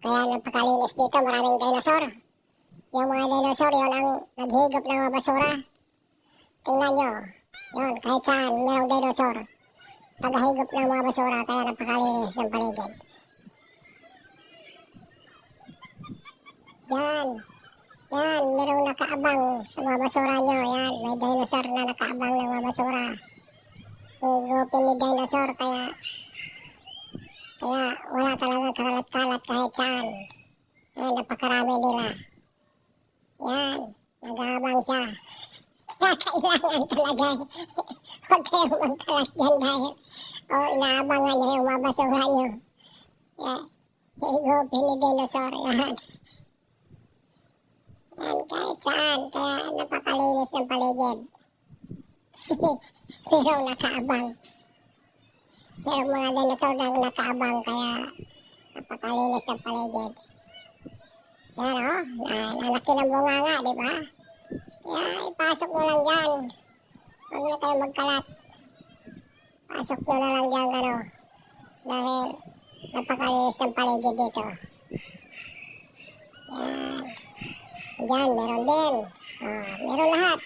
Kaya napakalinis dito, maraming dinosaur. Yung mga dinosaur, yun ang naghigop ng mga basura. Tingnan nyo. Yun, kahit saan, merong dinosaur. Tagahigop ng mga basura, kaya napakalinis ng paligid. Yan. Yan, merong nakaabang sa mga basura nyo. Yan, may dinosaur na nakaabang ng mga basura. Higupin ni dinosaur, kaya kaya wala talagang kalat-kalat kahit saan. Yan, napakarami nila. Yan, nag-aabang siya. Kaya kailangan talaga eh. Huwag kayong magkalat dyan dahil o inaabangan niya yung mga basura niyo. Yan, higupin ni dinosaur yan. Yan, kahit saan. Kaya napakalinis ng paligid. Kasi merong nakaabang. Merong mga dinosaur na nakaabang kaya napakalinis ng paligid. Yan o, oh, na, nalaki ng bunga nga, di ba? Kaya ipasok nyo lang dyan. Huwag na kayo magkalat. Pasok nyo na lang dyan, ano. Dahil napakalinis ng paligid dito. Yan. Diyan, meron din. Ah, meron lahat.